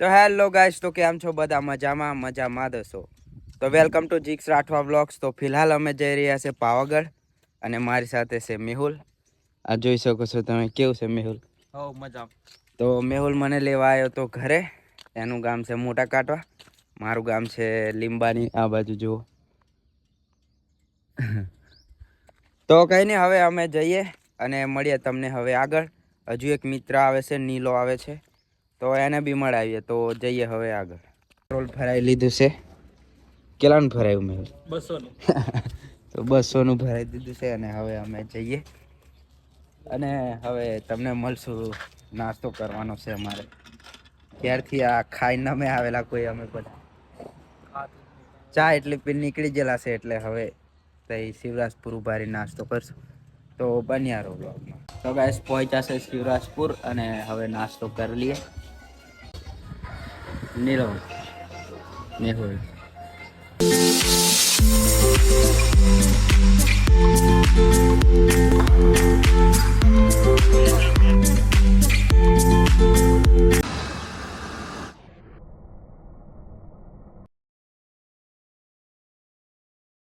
તો hello guys તો કેમ છો બધા? મજામાં મજામાં દસો તો welcome to Jiks Rathwa blogs તો ફિલહાલ અમે જઈ રહ્યા છે પાવાગઢ અને મારી સાથે છે મેહુલ. આ જોઈ શકો છો તમે કેવું છે મેહુલ. હો મજા તો મેહુલ મને લેવા આવ્યો તો ઘરે. એનું ગામ છે મોટા કાટવા મારું ગામ છે લીંબાની આ બાજુ જુઓ. તો કંઈ નહીં હવે અમે જઈએ અને મળીએ તમને હવે આગળ. હજુ એક મિત્ર આવે છે નીલો આવે છે. તો એને બી મળાવીએ તો જઈએ હવે આગળ. પેટ્રોલ ભરાઈ લીધું છે. કેટલાનું ભરાયું મેં? બસોનું. તો બસોનું ભરાઈ દીધું છે અને હવે અમે જઈએ. અને હવે તમને મળશું નાસ્તો કરવાનો છે અમારે. ક્યારથી આ ખાઈને અમે આવેલા કોઈ અમે બધા. ચા એટલી પી નીકળી ગયેલા છે એટલે હવે તઈ શિવરાજપુર ઉભારી નાસ્તો કરશું. તો બન્યા રહો બ્લોગમાં તો ગાઈસ પહોંચ્યા છે શિવરાજપુર અને હવે નાસ્તો કરી લઈએ. નીરવ મેહુલ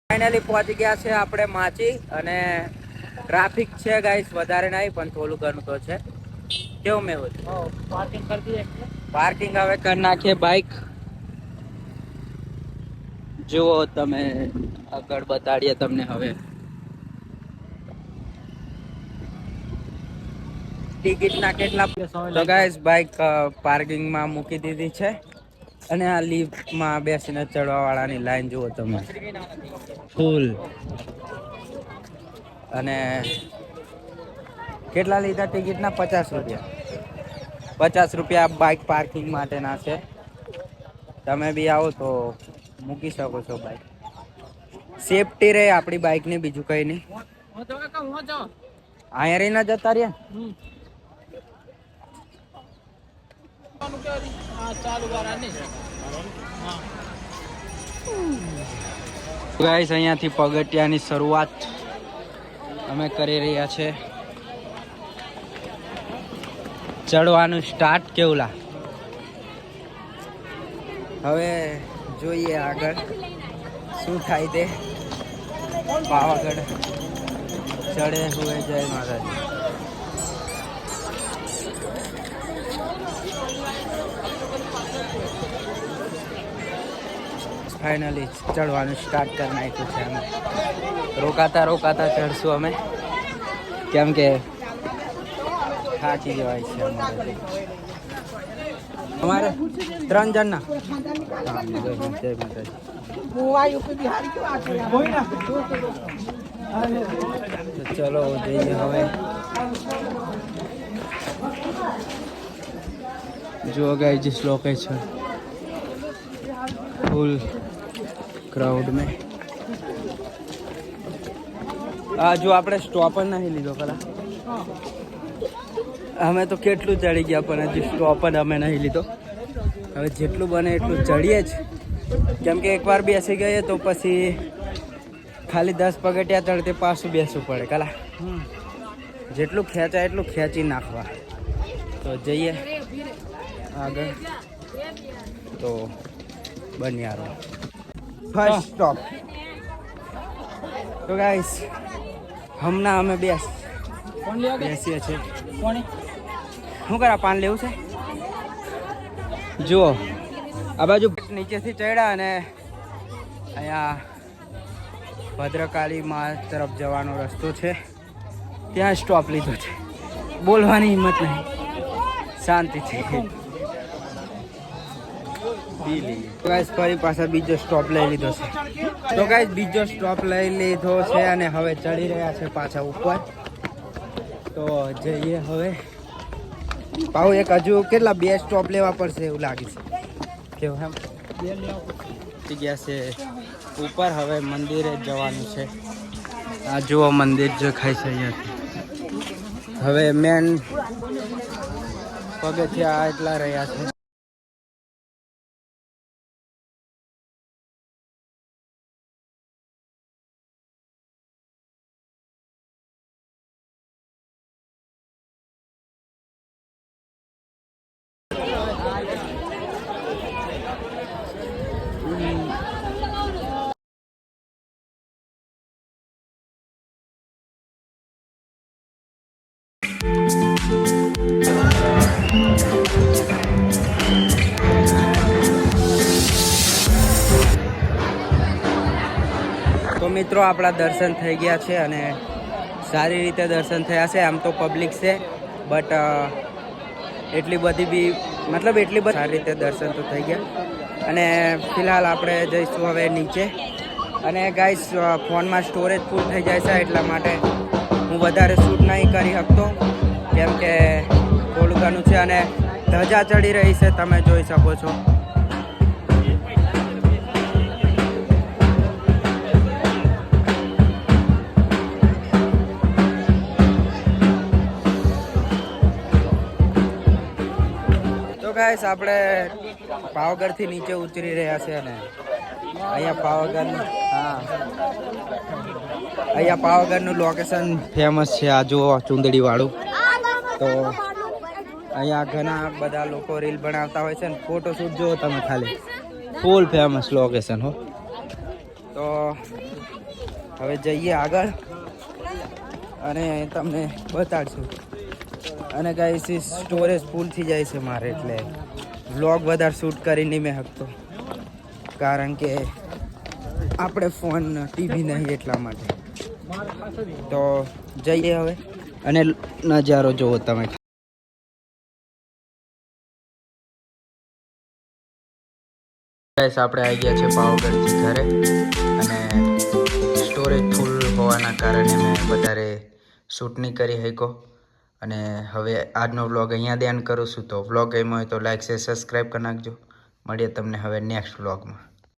ફાઇનલી પહોંચી ગયા છે આપણે માચી અને ટ્રાફિક છે ગાઈસ વધારે નહીં, પણ થોડું ઘણું તો છે. કેવું મેહુલ પાર્કિંગ કરી દઈએ પાર્કિંગ હવે કરી નાખીએ બાઇક જુઓ તમે આગળ બતાડીએ તમને હવે. ટિકિટના કેટલા તો ગાઈસ બાઇક પાર્કિંગમાં મૂકી દીધી છે. અને આ લિફ્ટમાં બેસીને ચડવા વાળાની લાઈન જુઓ તમે. ફૂલ અને કેટલા લીધા ટિકિટના પચાસ રૂપિયા. પચાસ રૂપિયા બાઇક પાર્કિંગ માટેના છે. તમે બી આવો તો મૂકી શકો છો બાઇક સેફટી રહે આપણી બાઇકની બીજું કંઈ નહીં. અહીંયા રહીને જતા રહ્યા? ગાઈસ અહીંયાથી પગટિયાની શરૂઆત અમે કરી રહ્યા છે ચડવાનું સ્ટાર્ટ કેવું લા હવે જોઈએ આગળ શું થાય તે. પાવાગઢ ચડે હુએ જય માતાજી. ફાઇનલી ચડવાનું સ્ટાર્ટ કરી નાખ્યું છે અમે. રોકાતા રોકાતા ચડશું અમે. કેમ કે થાકી જવાય છે તમારે ત્રણ જણ ના ચલો જઈએ હવે. જો ગઈ जिस લોકેશન ફૂલ ક્રાઉડ મેં આ જો આપણે સ્ટોપ જ નહીં લીધો પેલા અમે તો કેટલું ચડી ગયા પણ હજી સ્ટોપ જ અમે નહીં લીધો. હવે જેટલું બને એટલું ચડીએ જ. કેમ કે એકવાર બેસી ગઈએ તો પછી ખાલી દસ પગટિયા ચડતે પાછું બેસવું પડે કલા. જેટલું ખેંચાય એટલું ખેંચી નાખવા. તો જઈએ. આગળ. તો બન્યા રહો. ફર્સ્ટ સ્ટોપ તો ગાઈસ હમણાં અમે બેસ બેસીએ છીએ. કોણ? શું કરા પાન લેવું છે? જુઓ આ બાજુ નીચેથી ચડ્યા અને અહીંયા ભદ્રકાળી માં તરફ જવાનો રસ્તો છે. ત્યાં સ્ટોપ લીધો છે. બોલવાની હિંમત નહીં. શાંતિથી ગાઈસ ફરી પાછા બીજો સ્ટોપ લઈ લીધો છે. તો ગાઈસ બીજો સ્ટોપ લઈ લીધો છે અને હવે ચડી રહ્યા છે પાછા ઉપર. તો જઈએ હવે. પાઉ એક હજુ કેટલા બે સ્ટોપ લેવા પડશે એવું લાગે છે. કેવું એમ? પહોંચી ગયા છે. ઉપર હવે મંદિરે જવાનું છે. આ જુઓ મંદિર દેખાય છે અહીંયાથી. હવે મેન પગથિયા એટલા રહ્યા છે. તો મિત્રો, આપણા દર્શન થઈ ગયા છે અને સારી રીતે દર્શન થયા છે. આમ તો પબ્લિક છે બટ એટલી બધી બી, મતલબ એટલી બધી સારી રીતે દર્શન તો થઈ ગયા. અને ફિલહાલ આપણે જઈશું હવે નીચે. અને ગાઈસ ફોનમાં સ્ટોરેજ ફૂલ થઈ જાય છે એટલા માટે હું વધારે શૂટ નહીં કરી શકતો, કેમ કે થોડું ઘણું છે અને ધજા ચડી રહી છે, તમે જોઈ શકો છો. તો ગાઈસ આપણે પાવાગઢથી નીચે ઉતરી રહ્યા છે અને અહીંયા પાવાગઢ હા. અહીંયા પાવાગઢનું લોકેશન ફેમસ છે. આ જુઓ, ચુંદડીવાળું. તો અહીંયા ઘણા બધા લોકો રીલ બનાવતા હોય છે ને ફોટોશૂટ જુઓ તમે ખાલી. ફૂલ ફેમસ લોકેશન હો. તો હવે જઈએ આગળ અને તમને બતાડશું. અને ગાઈસ સ્ટોરેજ ફૂલ થઈ જાય છે મારે એટલે વ્લોગ વધારે શૂટ કરી નહીં મેં શકતો કારણ કે આપણે ફોન ટીવી નહીં એટલા માટે. તો જઈએ હવે. અને નજારો જુઓ તમે. ગાઈસ આપણે આવી ગયા છે પાવાગઢથી ઘરે. અને સ્ટોરેજ ફૂલ હોવાના કારણે મેં વધારે શૂટ નહીં કરી શક્યો. અને હવે આજનો વ્લોગ અહીંયા ધ્યાન કરું છું. તો વ્લોગ ગમ્યો હોય તો લાઈક છે સબસ્ક્રાઈબ કરી નાખજો. મળીએ તમને હવે નેક્સ્ટ વ્લોગમાં